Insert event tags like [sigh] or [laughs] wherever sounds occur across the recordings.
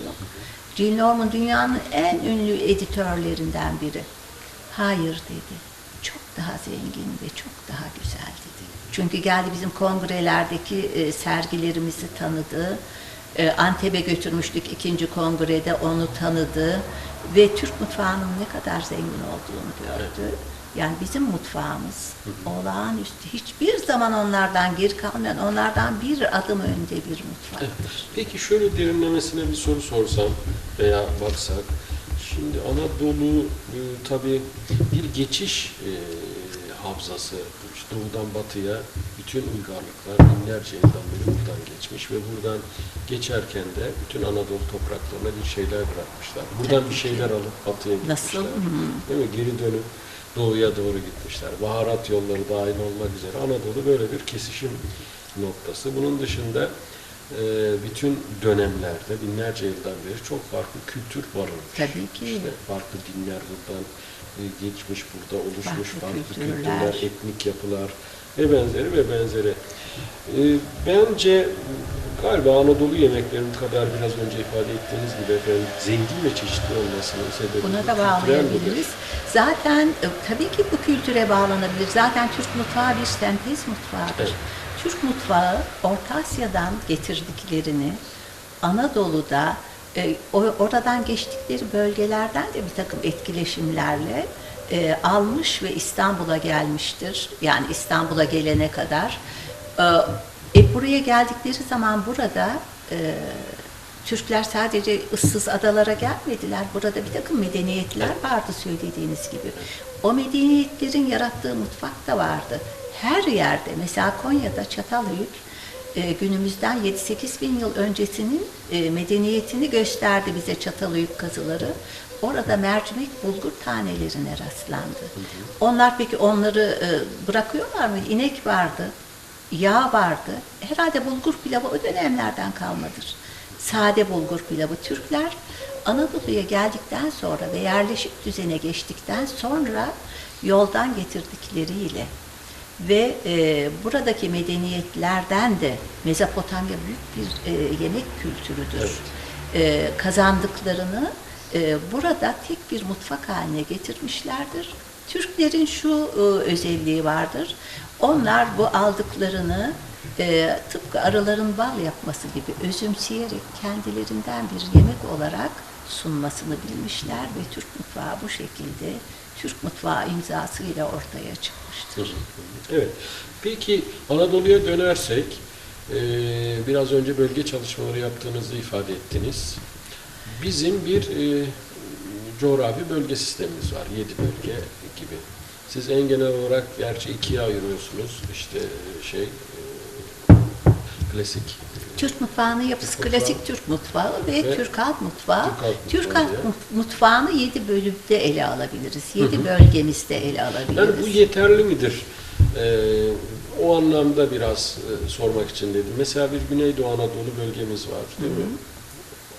yok. Jill Norman dünyanın en ünlü editörlerinden biri. Hayır dedi. Çok daha zengin ve çok daha güzel dedi. Çünkü geldi bizim kongrelerdeki e, sergilerimizi tanıdı. E, Antep'e götürmüştük ikinci kongrede onu tanıdı ve Türk mutfağının ne kadar zengin olduğunu gördü. Yani bizim mutfağımız olağanüstü. Hiçbir zaman onlardan geri kalmayan, onlardan bir adım önde bir mutfaktır. Peki şöyle derinlemesine bir soru sorsam veya baksak. Şimdi Anadolu e, tabii bir geçiş e, havzası. İşte doğudan batıya bütün uygarlıklar binlerce yıldan beri buradan geçmiş ve buradan geçerken de bütün Anadolu topraklarına bir şeyler bırakmışlar. Buradan bir şeyler alıp batıya gitmişler. Nasıl? Hmm. Değil mi? Geri dönüp doğuya doğru gitmişler. Baharat yolları dahil olmak üzere Anadolu böyle bir kesişim noktası. Bunun dışında e, bütün dönemlerde binlerce yıldan beri çok farklı kültür barınmış. Tabii ki. İşte farklı dinler buradan e, geçmiş, burada oluşmuş Farklı farklı, kültürler. kültürler, etnik yapılar ve benzeri ve benzeri. E, bence galiba Anadolu yemeklerinin kadar biraz önce ifade ettiğiniz gibi efendim zengin ve çeşitli olmasının sebebi Buna bu da bağlayabiliriz. Zaten e, tabii ki bu kültüre bağlanabilir. Zaten Türk mutfağı bir sentez mutfağıdır. Evet. Türk mutfağı Orta Asya'dan getirdiklerini Anadolu'da e, oradan geçtikleri bölgelerden de bir takım etkileşimlerle e, almış ve İstanbul'a gelmiştir. Yani İstanbul'a gelene kadar. E, e, buraya geldikleri zaman burada e, Türkler sadece ıssız adalara gelmediler. Burada bir takım medeniyetler vardı söylediğiniz gibi. O medeniyetlerin yarattığı mutfak da vardı. Her yerde mesela Konya'da Çatalhöyük e, günümüzden 7-8 bin yıl öncesinin e, medeniyetini gösterdi bize Çatalhöyük kazıları. Orada mercimek bulgur tanelerine rastlandı. Onlar peki onları e, bırakıyorlar mı? İnek vardı, yağ vardı. Herhalde bulgur pilavı o dönemlerden kalmadır. Sade bulgur pilavı. Türkler Anadolu'ya geldikten sonra ve yerleşik düzene geçtikten sonra yoldan getirdikleriyle ve e, buradaki medeniyetlerden de Mezopotamya büyük bir e, yemek kültürüdür. E, kazandıklarını e, burada tek bir mutfak haline getirmişlerdir. Türklerin şu e, özelliği vardır. Onlar bu aldıklarını e, tıpkı arıların bal yapması gibi özümseyerek kendilerinden bir yemek olarak sunmasını bilmişler ve Türk mutfağı bu şekilde Türk mutfağı imzasıyla ortaya çıkmıştır. Evet. Peki Anadolu'ya dönersek, e, biraz önce bölge çalışmaları yaptığınızı ifade ettiniz. Bizim bir e, coğrafi bölge sistemimiz var, yedi bölge gibi. Siz en genel olarak gerçi ikiye ayırıyorsunuz. İşte e, şey, e, klasik Türk mutfağının yapısı Türk mutfağı. klasik Türk mutfağı ve, Ve Türk halk mutfağı. Türk halk Türk mutfağı halk mutfağını yedi bölümde ele alabiliriz. Yedi bölgemizde ele alabiliriz. Yani bu yeterli midir? Ee, o anlamda biraz e, sormak için dedim. Mesela bir Güneydoğu Anadolu bölgemiz var değil mi?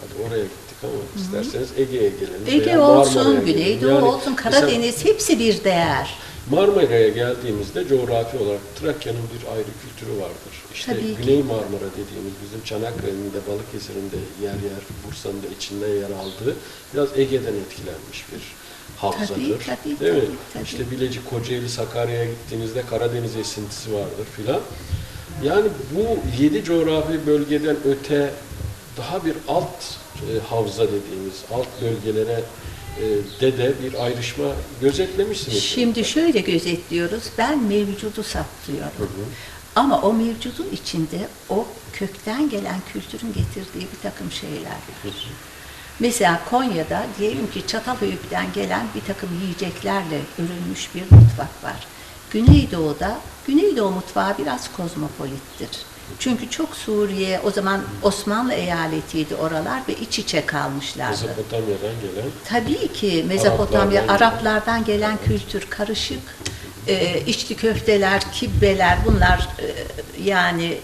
Hadi oraya gittik ama isterseniz Ege'ye gelelim. Ege olsun. Güneydoğu Yani olsun, Karadeniz hepsi bir değer. Marmara'ya geldiğimizde coğrafi olarak Trakya'nın bir ayrı kültürü vardır. İşte Tabii ki. Güney Marmara dediğimiz bizim Çanakkale'nin de Balıkesir'in de yer yer Bursa'nın da içinde yer aldığı biraz Ege'den etkilenmiş bir havzadır. Tabii, tabii, Değil mi? tabii, tabii. İşte Bilecik, Kocaeli, Sakarya'ya gittiğinizde Karadeniz esintisi vardır filan. Yani bu yedi coğrafi bölgeden öte daha bir alt e, havza dediğimiz alt bölgelere de de bir ayrışma gözetlemişsiniz. Şimdi şöyle gözetliyoruz. Ben mevcudu saptıyorum. Hı hı. Ama o mevcudun içinde o kökten gelen kültürün getirdiği bir takım şeyler var. Mesela Konya'da diyelim ki Çatalhöyük'ten gelen bir takım yiyeceklerle örülmüş bir mutfak var. Güneydoğu'da, Güneydoğu mutfağı biraz kozmopolittir. Çünkü çok Suriye, o zaman Osmanlı eyaletiydi oralar ve iç içe kalmışlardı. Mezopotamya'dan gelen Tabii ki Mezopotamya, Araplardan Araplardan gelen kültür karışık. Ee, içli köfteler, kibbeler bunlar e, yani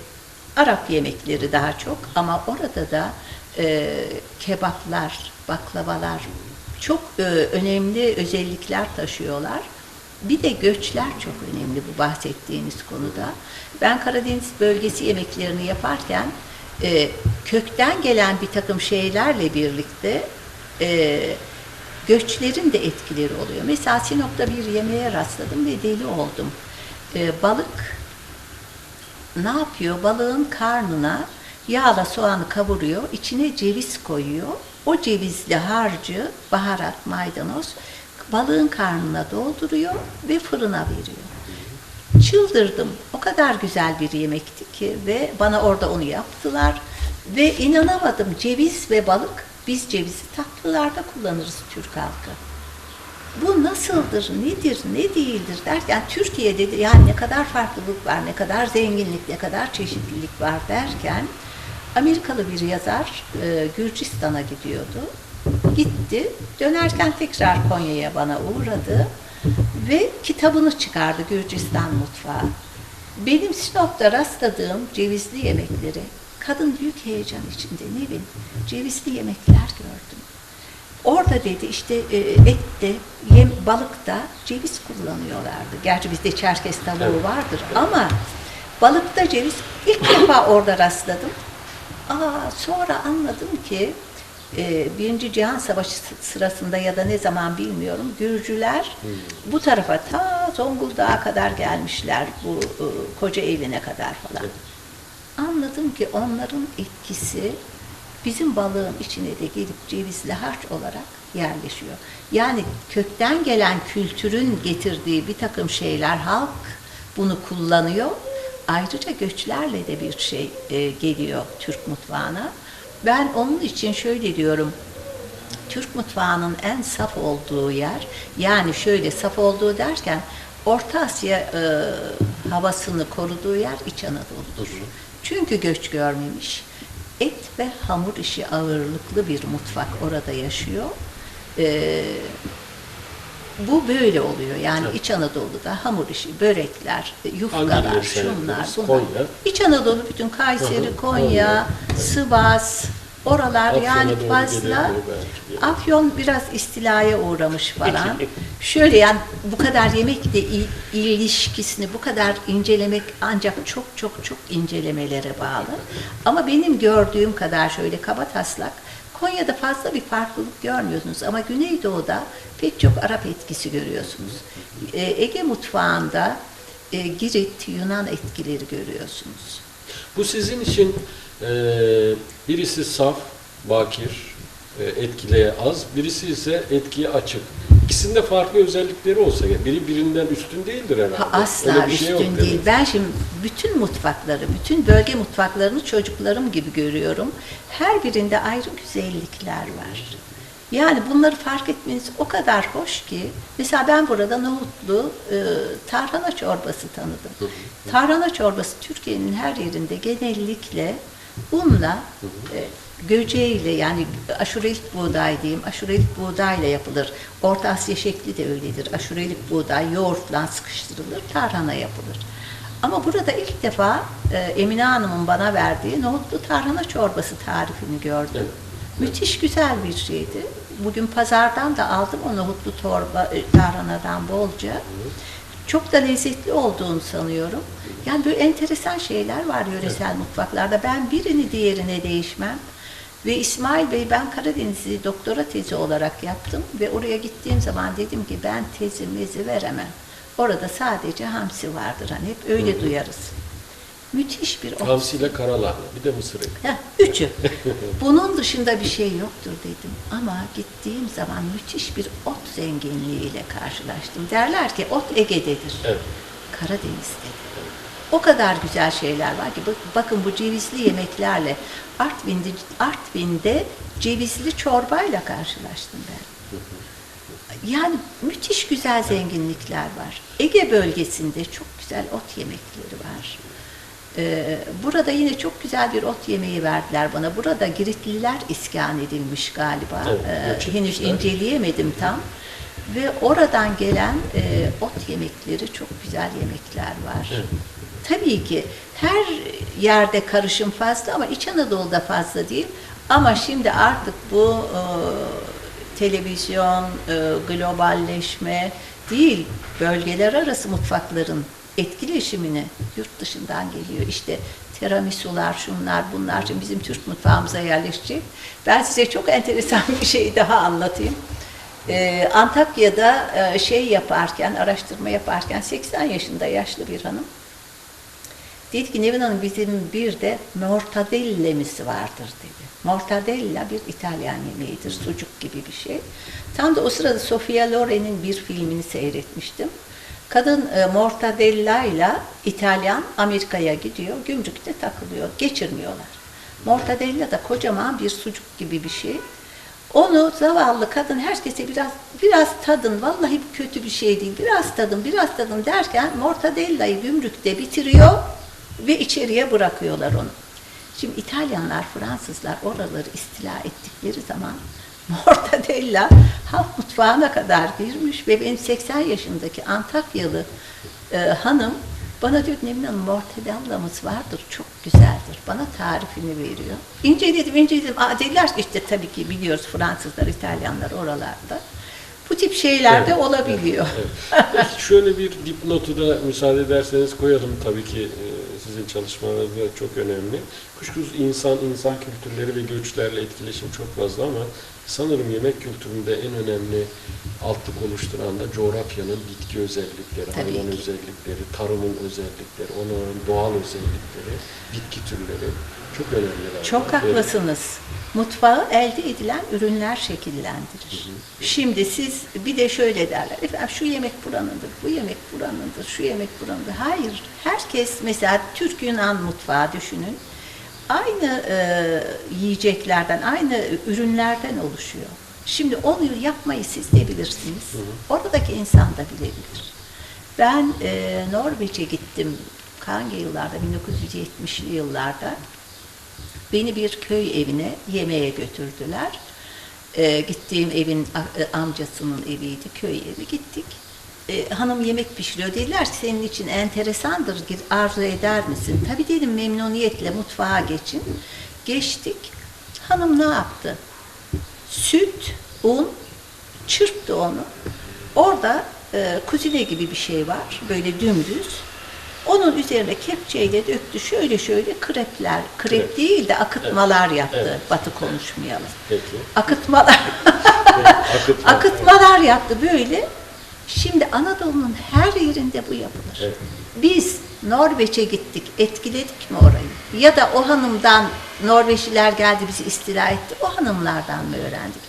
Arap yemekleri daha çok ama orada da e, kebaplar, baklavalar çok e, önemli özellikler taşıyorlar. Bir de göçler çok önemli bu bahsettiğiniz konuda. Ben Karadeniz bölgesi yemeklerini yaparken e, kökten gelen bir takım şeylerle birlikte e, göçlerin de etkileri oluyor. Mesela Sinop'ta bir yemeğe rastladım ve deli oldum. E, balık ne yapıyor? Balığın karnına yağla soğanı kavuruyor, içine ceviz koyuyor. O cevizli harcı, baharat, maydanoz balığın karnına dolduruyor ve fırına veriyor. Çıldırdım. O kadar güzel bir yemekti ki ve bana orada onu yaptılar ve inanamadım. Ceviz ve balık biz cevizi tatlılarda kullanırız Türk halkı. Bu nasıldır, nedir, ne değildir derken Türkiye'de de yani ne kadar farklılık var, ne kadar zenginlik, ne kadar çeşitlilik var derken Amerikalı bir yazar e, Gürcistan'a gidiyordu. Gitti, dönerken tekrar Konya'ya bana uğradı ve kitabını çıkardı Gürcistan mutfağı. Benim Sinop'ta rastladığım cevizli yemekleri, kadın büyük heyecan içinde Nevin, cevizli yemekler gördüm. Orada dedi işte e, ette, yem, balıkta ceviz kullanıyorlardı. Gerçi bizde çerkez tavuğu vardır ama balıkta ceviz ilk defa orada rastladım. Aa, sonra anladım ki Birinci Cihan Savaşı sı- sırasında ya da ne zaman bilmiyorum Gürcüler bu tarafa ta Zonguldak'a kadar gelmişler bu e, koca evine kadar falan. Anladım ki onların etkisi bizim balığın içine de gelip cevizli harç olarak yerleşiyor. Yani kökten gelen kültürün getirdiği bir takım şeyler halk bunu kullanıyor. Ayrıca göçlerle de bir şey e, geliyor Türk mutfağına. Ben onun için şöyle diyorum. Türk mutfağının en saf olduğu yer, yani şöyle saf olduğu derken Orta Asya e, havasını koruduğu yer İç Anadolu'dur. Çünkü göç görmemiş. Et ve hamur işi ağırlıklı bir mutfak orada yaşıyor. E, bu böyle oluyor. Yani Evet. İç Anadolu'da hamur işi, börekler, yufkalar, Hangileri şunlar, bunlar. Konya. İç Anadolu bütün Kayseri, Konya, Konya. Sivas, oralar Afyon'a yani fazla. Afyon biraz istilaya uğramış falan. Şöyle yani bu kadar yemekle il- ilişkisini bu kadar incelemek ancak çok çok çok incelemelere bağlı. Ama benim gördüğüm kadar şöyle kaba taslak Konya'da fazla bir farklılık görmüyorsunuz ama Güneydoğu'da pek çok Arap etkisi görüyorsunuz. Ee, Ege mutfağında e, Girit, Yunan etkileri görüyorsunuz. Bu sizin için e, birisi saf, bakir, e, etkiye az, birisi ise etkiye açık. İkisinde farklı özellikleri olsa gerek. Biri birinden üstün değildir herhalde. Ha, asla Öyle bir üstün şey yok değil. demek. Ben şimdi bütün mutfakları, bütün bölge mutfaklarını çocuklarım gibi görüyorum. Her birinde ayrı güzellikler var. Yani bunları fark etmeniz o kadar hoş ki. Mesela ben burada nohutlu e, tarhana çorbası tanıdım. Tarhana çorbası Türkiye'nin her yerinde genellikle unla, e, göceğiyle yani aşurelik buğday diyeyim, aşurelik buğdayla yapılır. Orta Asya şekli de öyledir. Aşurelik buğday yoğurtla sıkıştırılır, tarhana yapılır. Ama burada ilk defa e, Emine Hanım'ın bana verdiği nohutlu tarhana çorbası tarifini gördüm. Evet. Müthiş güzel bir şeydi. Bugün pazardan da aldım o nohutlu torba, e, tarhanadan bolca. Çok da lezzetli olduğunu sanıyorum. Yani böyle enteresan şeyler var yöresel mutfaklarda. Ben birini diğerine değişmem. Ve İsmail Bey ben Karadeniz'i doktora tezi olarak yaptım ve oraya gittiğim zaman dedim ki ben tezi mezi veremem. Orada sadece hamsi vardır hani hep öyle duyarız. Müthiş bir ot Hamsi ile karalahana, bir de mısır. Heh, üçü. [laughs] Bunun dışında bir şey yoktur dedim. Ama gittiğim zaman müthiş bir ot zenginliğiyle karşılaştım. Derler ki ot Ege'dedir. Evet. Karadeniz'dedir. O kadar güzel şeyler var ki bak- bakın bu cevizli yemeklerle Artvin'de, Artvin'de cevizli çorbayla karşılaştım ben. Yani müthiş güzel zenginlikler var. Ege bölgesinde çok güzel ot yemekleri var. Ee, burada yine çok güzel bir ot yemeği verdiler bana. Burada Giritliler iskan edilmiş galiba. Evet, Ee, henüz inceleyemedim tam. Ve oradan gelen e, ot yemekleri çok güzel yemekler var. Evet. Tabii ki her yerde karışım fazla ama İç Anadolu'da fazla değil. Ama şimdi artık bu e, televizyon, e, globalleşme değil, bölgeler arası mutfakların etkileşimini yurt dışından geliyor. İşte tiramisular, şunlar, bunlar şimdi bizim Türk mutfağımıza yerleşecek. Ben size çok enteresan bir şey daha anlatayım. Ee, Antakya'da e, şey yaparken, araştırma yaparken 80 yaşında yaşlı bir hanım Dedi ki Nevin Hanım bizim bir de mortadellemiz vardır dedi. Mortadella bir İtalyan yemeğidir, sucuk gibi bir şey. Tam da o sırada Sofia Loren'in bir filmini seyretmiştim. Kadın e, mortadella ile İtalyan Amerika'ya gidiyor, gümrükte takılıyor, geçirmiyorlar. Mortadella da kocaman bir sucuk gibi bir şey. Onu zavallı kadın herkese biraz biraz tadın, vallahi kötü bir şey değil, biraz tadın, biraz tadın derken mortadella'yı gümrükte bitiriyor ve içeriye bırakıyorlar onu. Şimdi İtalyanlar, Fransızlar oraları istila ettikleri zaman [laughs] mortadella halk mutfağına kadar girmiş ve benim 80 yaşındaki Antakyalı e, hanım bana diyor Nevin Hanım mortadellamız vardır, çok güzeldir. Bana tarifini veriyor. İnceledim, inceledim. Aa, dediler işte tabii ki biliyoruz Fransızlar, İtalyanlar oralarda. Bu tip şeyler de Evet, olabiliyor. Evet. Peki şöyle bir dipnotu da müsaade ederseniz koyalım tabii ki e, sizin çalışmalarınız da çok önemli. Kuşkusuz insan, insan kültürleri ve göçlerle etkileşim çok fazla ama sanırım yemek kültüründe en önemli altlık oluşturan da coğrafyanın bitki özellikleri, Tabii hayvan ki. özellikleri, tarımın özellikleri, onların doğal özellikleri, bitki türleri çok önemli. Çok haklısınız. Mutfağı elde edilen ürünler şekillendirir. Şimdi siz bir de şöyle derler. Efendim şu yemek buranındır, bu yemek buranındır, şu yemek buranındır. Hayır. Herkes mesela Türk Yunan mutfağı düşünün. Aynı e, yiyeceklerden, aynı ürünlerden oluşuyor. Şimdi onu yapmayı siz de bilirsiniz. Oradaki insan da bilebilir. Ben e, Norveç'e gittim hangi yıllarda? 1970'li yıllarda. Beni bir köy evine yemeğe götürdüler. Ee, gittiğim evin e, amcasının eviydi, köy evi. Gittik. Ee, hanım yemek pişiriyor. Dediler senin için enteresandır, arzu eder misin? Tabii dedim memnuniyetle mutfağa geçin. Geçtik. Hanım ne yaptı? Süt, un, çırptı onu. Orada e, kuzine gibi bir şey var, böyle dümdüz. Onun üzerine kepçeyle döktü, şöyle şöyle krepler, krep Evet. değil de akıtmalar yaptı, Evet. batı konuşmayalım. Peki. Akıtmalar, [laughs] Akıtma. akıtmalar yaptı böyle. Şimdi Anadolu'nun her yerinde bu yapılır. Evet. Biz Norveç'e gittik, etkiledik mi orayı? Ya da o hanımdan Norveçliler geldi bizi istila etti, o hanımlardan mı öğrendik?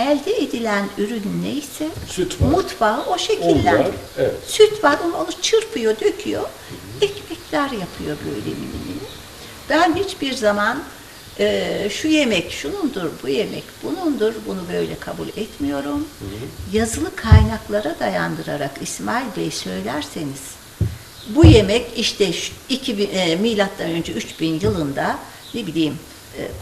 Elde edilen ürün neyse Süt var. mutfağı o Un var, şekillendir. evet. Süt var, onu, onu çırpıyor, döküyor, ekmekler yapıyor böyle mini. Ben hiçbir zaman e, şu yemek şunundur, bu yemek bunundur, bunu böyle kabul etmiyorum. Yazılı kaynaklara dayandırarak İsmail Bey söylerseniz, bu yemek işte şu 2000 e, milattan önce 3000 yılında ne bileyim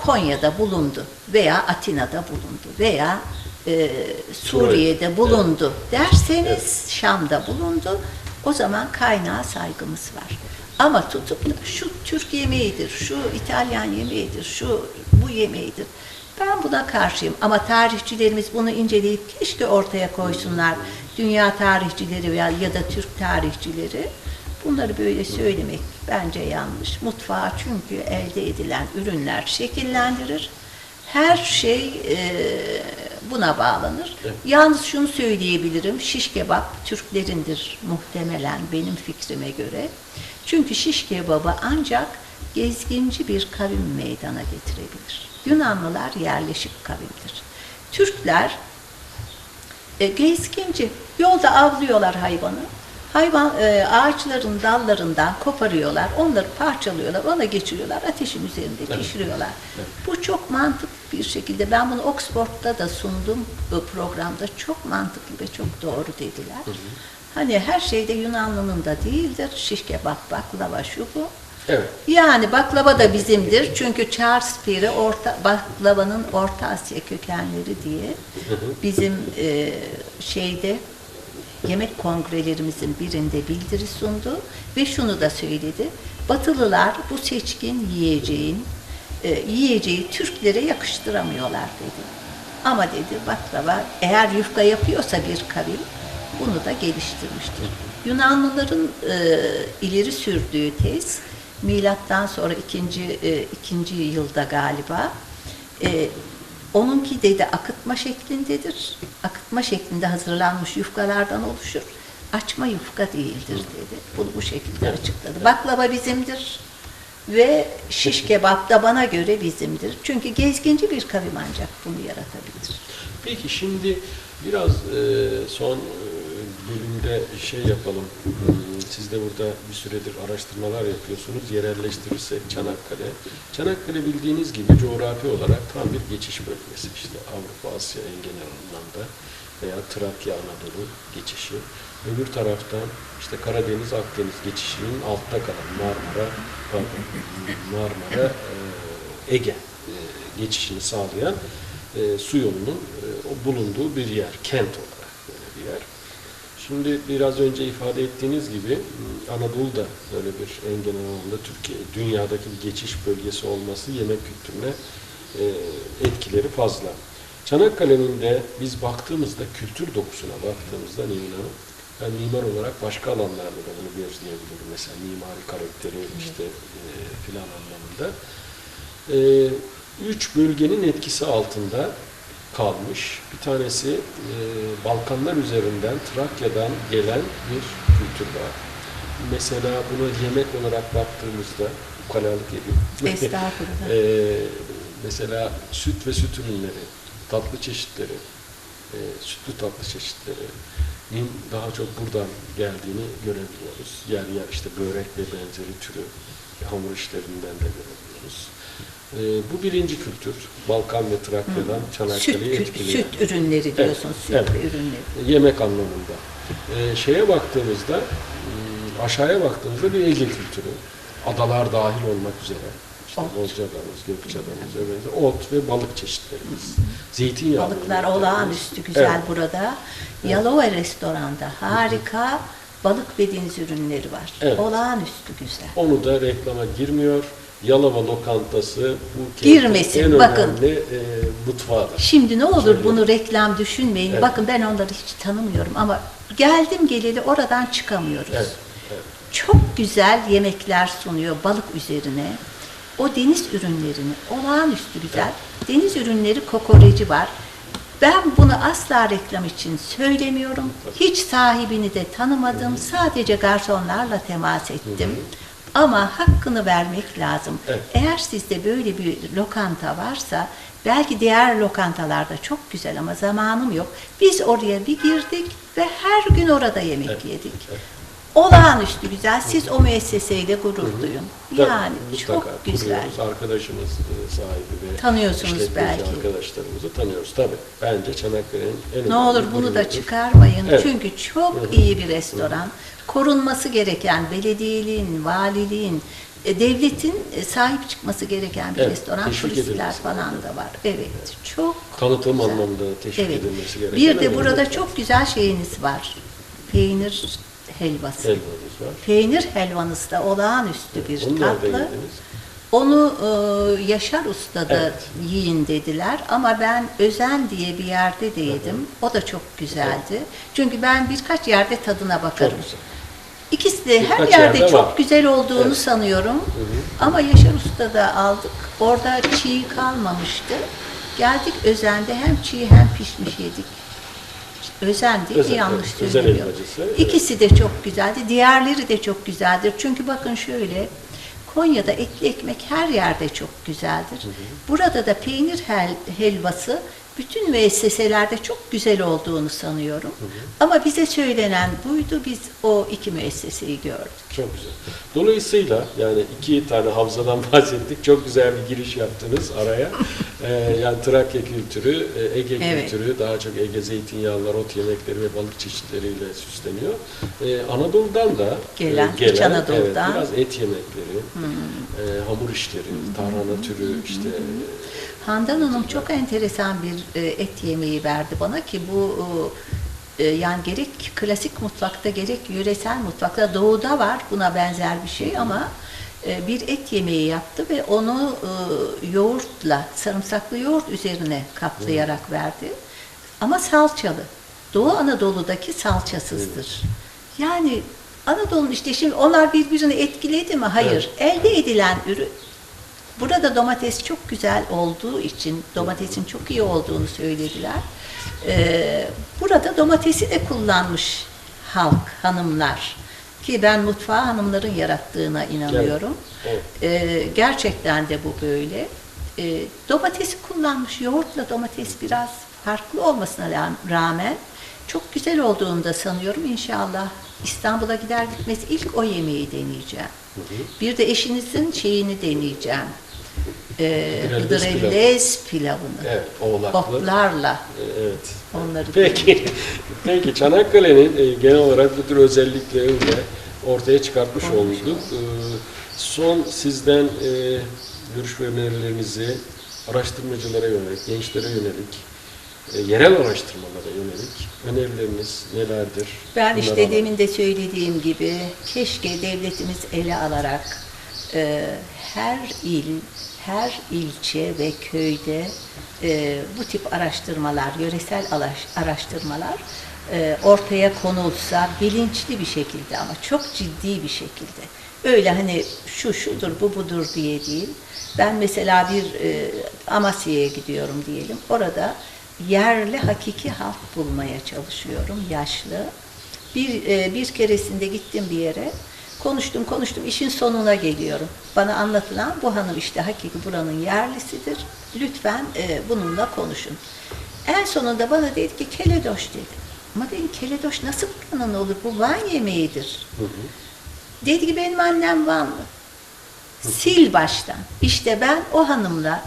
Konya'da bulundu veya Atina'da bulundu veya e, Suriye'de bulundu derseniz Şam'da bulundu o zaman kaynağa saygımız var. Ama tutup da şu Türk yemeğidir, şu İtalyan yemeğidir, şu bu yemeğidir. Ben buna karşıyım ama tarihçilerimiz bunu inceleyip keşke ortaya koysunlar. Dünya tarihçileri veya ya da Türk tarihçileri bunları böyle söylemek bence yanlış. Mutfağı çünkü elde edilen ürünler şekillendirir. Her şey e, buna bağlanır. Evet. Yalnız şunu söyleyebilirim, şiş kebap Türklerindir muhtemelen benim fikrime göre. Çünkü şiş kebabı ancak gezginci bir kavim meydana getirebilir. Yunanlılar yerleşik kavimdir. Türkler e, gezginci, yolda avlıyorlar hayvanı. Hayvan e, ağaçların dallarından koparıyorlar, onları parçalıyorlar, ona geçiriyorlar, ateşin üzerinde Evet. pişiriyorlar. Bu çok mantıklı bir şekilde, ben bunu Oxford'da da sundum bu programda, çok mantıklı ve çok doğru dediler. Hani her şeyde Yunanlı'nın da değildir, şiş kebap, baklava, şu bu. Evet. Yani baklava da bizimdir. Çünkü Charles Peary orta, baklavanın Orta Asya kökenleri diye bizim e, şeyde yemek kongrelerimizin birinde bildiri sundu ve şunu da söyledi. Batılılar bu seçkin yiyeceğin e, yiyeceği Türklere yakıştıramıyorlar dedi. Ama dedi baklava eğer yufka yapıyorsa bir kavim bunu da geliştirmiştir. Yunanlıların e, ileri sürdüğü tez milattan sonra ikinci e, ikinci yılda galiba. E, onunki dedi akıtma şeklindedir. Akıtma şeklinde hazırlanmış yufkalardan oluşur. Açma yufka değildir dedi. Bunu bu şekilde açıkladı. Baklava bizimdir ve şiş kebap da bana göre bizimdir. Çünkü gezginci bir kavim ancak bunu yaratabilir. Peki şimdi biraz e, son e, bölümde şey yapalım. Siz de burada bir süredir araştırmalar yapıyorsunuz. Yerelleştirirsek Çanakkale. Çanakkale bildiğiniz gibi coğrafi olarak tam bir geçiş bölgesi. İşte Avrupa, Asya en genel anlamda veya Trakya, Anadolu geçişi. Öbür taraftan işte Karadeniz, Akdeniz geçişinin altta kalan Marmara, Marmara, e, Ege e, geçişini sağlayan e, su yolunun bulunduğu bir yer, kent olarak bir yer. Şimdi biraz önce ifade ettiğiniz gibi m, Anadolu da böyle bir en genel anlamda Türkiye, dünyadaki bir geçiş bölgesi olması yemek kültürüne etkileri fazla. Çanakkale'nin de biz baktığımızda kültür dokusuna baktığımızda Nevin Hanım, ben mimar olarak başka alanlarda da bunu gözleyebilirim. Mesela mimari karakteri işte e, filan anlamında. E, üç bölgenin etkisi altında kalmış. Bir tanesi e, Balkanlar üzerinden Trakya'dan gelen bir kültür var. Mesela buna yemek olarak baktığımızda ukalalık ediyor. Estağfurullah. Ee, [laughs] mesela süt ve süt ürünleri, tatlı çeşitleri, e, sütlü tatlı çeşitlerinin daha çok buradan geldiğini görebiliyoruz. Yer yer işte börek ve benzeri türü hamur işlerinden de görebiliyoruz. Ee, bu birinci kültür. Balkan ve Trakya'dan Çanakkale'yi etkiliyor. süt ürünleri diyorsun, süt evet. ve ürünleri. Yemek anlamında. Ee, şeye baktığımızda, hmm, aşağıya baktığımızda bir Ege kültürü. Adalar dahil olmak üzere. İşte. Bozcaada'mız, Gökçeada'mız, ve benzeri ot ve balık çeşitlerimiz. Zeytinyağı. Balıklar olağanüstü güzel Evet. burada. Yalova restoranda harika balık ve deniz ürünleri var. Evet. Olağanüstü güzel. Onu da reklama girmiyor. Yalova lokantası bu Girmesin, en bakın. önemli e, mutfağıdır. Şimdi ne olur Söyle. bunu reklam düşünmeyin. Evet. Bakın ben onları hiç tanımıyorum ama geldim geleli oradan çıkamıyoruz. Evet, evet. Çok güzel yemekler sunuyor balık üzerine. O deniz ürünlerini olağanüstü güzel. Deniz ürünleri kokoreci var. Ben bunu asla reklam için söylemiyorum. Hiç sahibini de tanımadım. Sadece garsonlarla temas ettim. Ama hakkını vermek lazım. Evet. Eğer sizde böyle bir lokanta varsa belki diğer lokantalarda çok güzel ama zamanım yok. Biz oraya bir girdik ve her gün orada yemek Evet, yedik. evet. Olağanüstü güzel. Siz o müesseseyle gurur duyun. Yani mutlaka çok güzel. kuruyoruz. Arkadaşımız e, sahibi ve Tanıyorsunuz işletmeci belki. arkadaşlarımızı tanıyoruz tabii. Bence Çanakkale'nin en önemli Ne olur bunu da çıkarmayın. Evet. Çünkü çok iyi bir restoran. Korunması gereken belediyeliğin, valiliğin, e, devletin e, sahip çıkması gereken bir Evet, restoran. teşvik Turistler edilmesi falan da var. Evet. Çok Tanıtım güzel. anlamında teşvik Evet. edilmesi gereken Bir de önemli burada çok güzel şeyiniz var. Peynir helvası. helvamız var. Peynir helvanız da olağanüstü bir Onu nerede tatlı. yediniz? Onu e, Yaşar Usta'da Evet. yiyin dediler ama ben Özen diye bir yerde de yedim. O da çok güzeldi. Çünkü ben birkaç yerde tadına bakarım. Çok güzel. İkisi de her Birkaç yerde, yerde çok var. güzel olduğunu Evet. sanıyorum. Ama Yaşar Usta'da aldık. Orada çiğ kalmamıştı. Geldik Özen'de hem çiğ hem pişmiş yedik. Özen değil mi? Özen, yanlış evet. Evet. İkisi de çok güzeldi. Diğerleri de çok güzeldir. Çünkü bakın şöyle Konya'da etli ekmek her yerde çok güzeldir. Burada da peynir hel- helvası bütün müesseselerde çok güzel olduğunu sanıyorum. Ama bize söylenen buydu. Biz o iki müesseseyi gördük. Çok güzel. Dolayısıyla yani iki tane havzadan [laughs] bahsettik. Çok güzel bir giriş yaptınız araya. Ee, yani Trakya kültürü, e, Ege Evet. kültürü, daha çok Ege zeytinyağlılar, ot yemekleri ve balık çeşitleriyle süsleniyor. Ee, Anadolu'dan da Gelen, e, İç Anadolu'dan. evet, biraz et yemekleri, e, hamur işleri, tarhana türü işte Handan Hanım çok enteresan bir e, et yemeği verdi bana ki bu e, yani gerek klasik mutfakta gerek yöresel mutfakta doğuda var buna benzer bir şey ama e, bir et yemeği yaptı ve onu e, yoğurtla sarımsaklı yoğurt üzerine kaplayarak verdi. Ama salçalı. Doğu Anadolu'daki salçasızdır. Yani Anadolu'nun işte şimdi onlar birbirini etkiledi mi? Hayır. Elde edilen ürün Burada domates çok güzel olduğu için, domatesin çok iyi olduğunu söylediler. Ee, burada domatesi de kullanmış halk, hanımlar. Ki ben mutfağı hanımların yarattığına inanıyorum. Evet. Ee, gerçekten de bu böyle. Ee, domatesi kullanmış, yoğurtla domates biraz farklı olmasına rağmen çok güzel olduğunu da sanıyorum. İnşallah İstanbul'a gider gitmez ilk o yemeği deneyeceğim. Bir de eşinizin şeyini deneyeceğim. Ee, Hıdrellez pilavını. Evet, oğlaklı. Otlarla Evet. Onları Peki, peki Çanakkale'nin e, genel olarak bu tür özelliklerini de ortaya çıkartmış olduk. E, son sizden e, görüş ve önerilerinizi araştırmacılara yönelik, gençlere yönelik, yerel araştırmalara yönelik önerileriniz nelerdir? Ben Bunları işte alalım. demin de söylediğim gibi keşke devletimiz ele alarak her il, her ilçe ve köyde e, bu tip araştırmalar, yöresel araş- araştırmalar e, ortaya konulsa bilinçli bir şekilde ama çok ciddi bir şekilde. Öyle hani şu şudur bu budur diye değil. Ben mesela bir e, Amasya'ya gidiyorum diyelim. Orada yerli hakiki halk bulmaya çalışıyorum yaşlı. Bir e, bir keresinde gittim bir yere. Konuştum konuştum işin sonuna geliyorum. Bana anlatılan bu hanım işte hakiki buranın yerlisidir. Lütfen e, bununla konuşun. En sonunda bana dedi ki keledoş dedi. Ama dedim keledoş nasıl buranın olur? Bu Van yemeğidir. Dedi ki benim annem Vanlı. Sil baştan. İşte ben o hanımla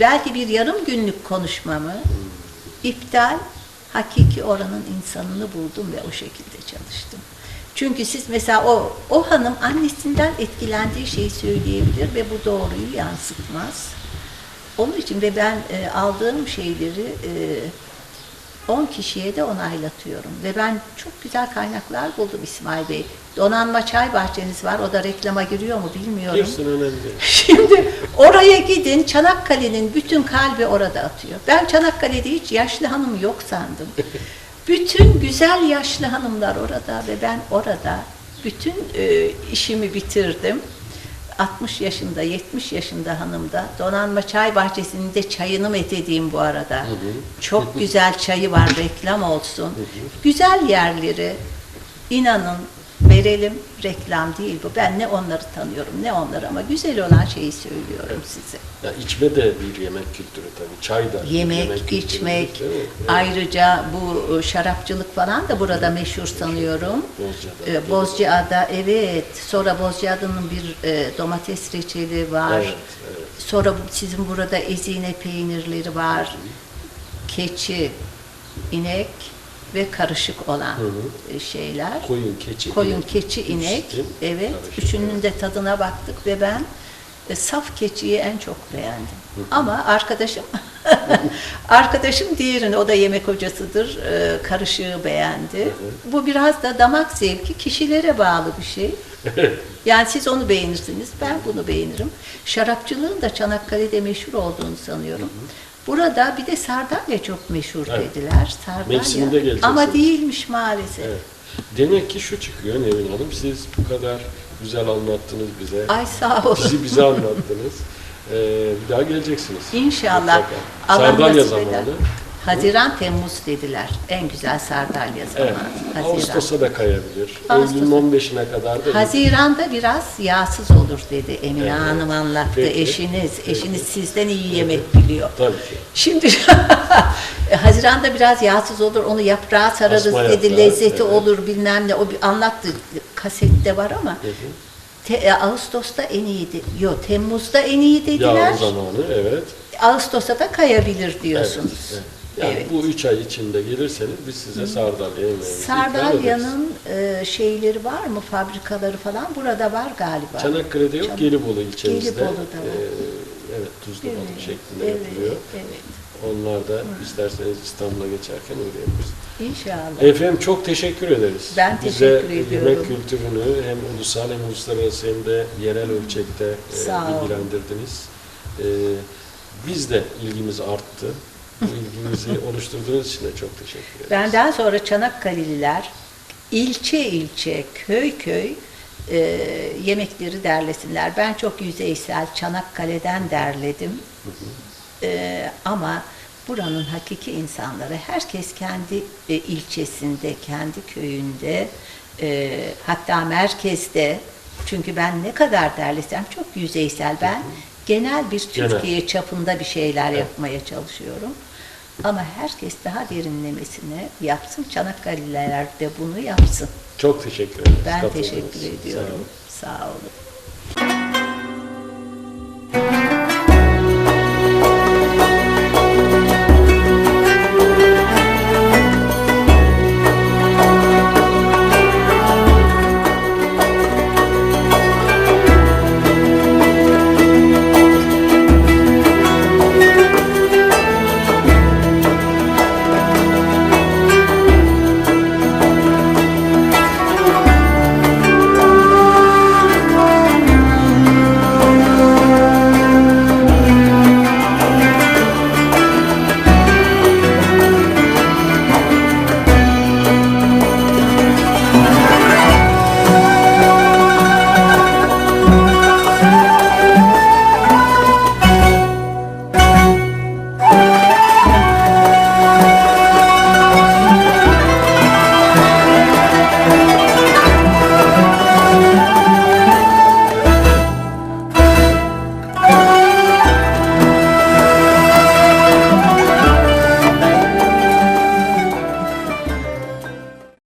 belki bir yarım günlük konuşmamı iptal, hakiki oranın insanını buldum ve o şekilde çalıştım. Çünkü siz mesela o, o hanım annesinden etkilendiği şeyi söyleyebilir ve bu doğruyu yansıtmaz. Onun için ve ben e, aldığım şeyleri e, 10 kişiye de onaylatıyorum. Ve ben çok güzel kaynaklar buldum İsmail Bey. Donanma çay bahçeniz var. O da reklama giriyor mu bilmiyorum. Girsin önemli değil. [laughs] Şimdi oraya gidin. Çanakkale'nin bütün kalbi orada atıyor. Ben Çanakkale'de hiç yaşlı hanım yok sandım. [laughs] Bütün güzel yaşlı hanımlar orada ve ben orada bütün e, işimi bitirdim. 60 yaşında, 70 yaşında hanım da donanma çay bahçesinin de çayını methedeyim bu arada. Çok [laughs] güzel çayı var, reklam olsun. Güzel yerleri inanın verelim, reklam değil bu. Ben ne onları tanıyorum ne onları ama güzel olan şeyi söylüyorum size. Ya içme de bir yemek kültürü tabii. Çay da. Yemek, kültürü, içmek? Evet. ayrıca bu e, şarapçılık falan da burada meşhur sanıyorum. Bozcaada. Ee, Bozcaada evet. Sonra Bozcaada'nın bir e, domates reçeli var. Evet, evet. Sonra sizin burada ezine peynirleri var. Keçi, inek ve karışık olan e, şeyler. Koyun, keçi, Koyun, inek. keçi, inek. Mi? Evet. Karışık, Üçünün de tadına baktık ve ben e, saf keçiyi en çok beğendim. Ama arkadaşım [laughs] arkadaşım diğerini o da yemek hocasıdır. e, karışığı beğendi. Bu biraz da damak zevki kişilere bağlı bir şey. Yani siz onu beğenirsiniz, ben bunu beğenirim. Şarapçılığın da Çanakkale'de meşhur olduğunu sanıyorum. Burada bir de sardalya çok meşhur Evet. dediler. Sardalya. Mevsiminde geleceksiniz. Ama değilmiş maalesef. Evet. Demek ki şu çıkıyor Nevin Hanım, siz bu kadar güzel anlattınız bize. Ay sağ olun. Bizi bize anlattınız. Ee, bir daha geleceksiniz. İnşallah. Sardalya nasip eder. Haziran, Temmuz dediler. En güzel sardalya zamanı. Evet. Haziran. Ağustos'a da kayabilir. Ağustos'a. Eylül'ün 15'ine kadar da. Haziran'da biraz yağsız olur dedi Emine Evet. Hanım anlattı. Peki. Eşiniz, Peki. eşiniz sizden iyi yemek biliyor. Tabii ki. Şimdi [laughs] Haziran'da biraz yağsız olur, onu yaprağa sararız Asma dedi, yaprağı, lezzeti evet. olur bilmem ne. O bir anlattı, kasette var ama hı. te- e, Ağustos'ta en iyiydi. Yok, Temmuz'da en iyi dediler. Yağmur zamanı, evet. Ağustos'a da kayabilir diyorsunuz. Evet, evet. Yani Evet. bu üç ay içinde gelirseniz biz size sardalya ikram ederiz. Sardalyanın e, şeyleri var mı, fabrikaları falan? Burada var galiba. Çanakkale'de yok, Çan- Gelibolu ilçemizde. Gelibolu'da var. Ee, evet, tuzlu Evet, balık şeklinde evet, yapılıyor. evet. Onlar da isterseniz İstanbul'a geçerken uğrayabiliriz. İnşallah. Efendim çok teşekkür ederiz. Ben Bize teşekkür ediyorum. yemek kültürünü hem ulusal hem uluslararası hem de yerel ölçekte e, bilgilendirdiniz. E, biz de ilgimiz arttı. Bu oluşturduğunuz için de çok teşekkür ederiz. Benden sonra Çanakkale'liler ilçe ilçe, köy köy e, yemekleri derlesinler. Ben çok yüzeysel Çanakkale'den derledim. E, ama buranın hakiki insanları herkes kendi e, ilçesinde, kendi köyünde, e, hatta merkezde. Çünkü ben ne kadar derlesem çok yüzeysel. Ben genel bir Genel. Türkiye çapında bir şeyler Evet. yapmaya çalışıyorum. Ama herkes daha derinlemesine yapsın. Çanakkale'liler de bunu yapsın. Çok teşekkür ederiz. Ben teşekkür için. Sağ ediyorum. olun. Sağ olun.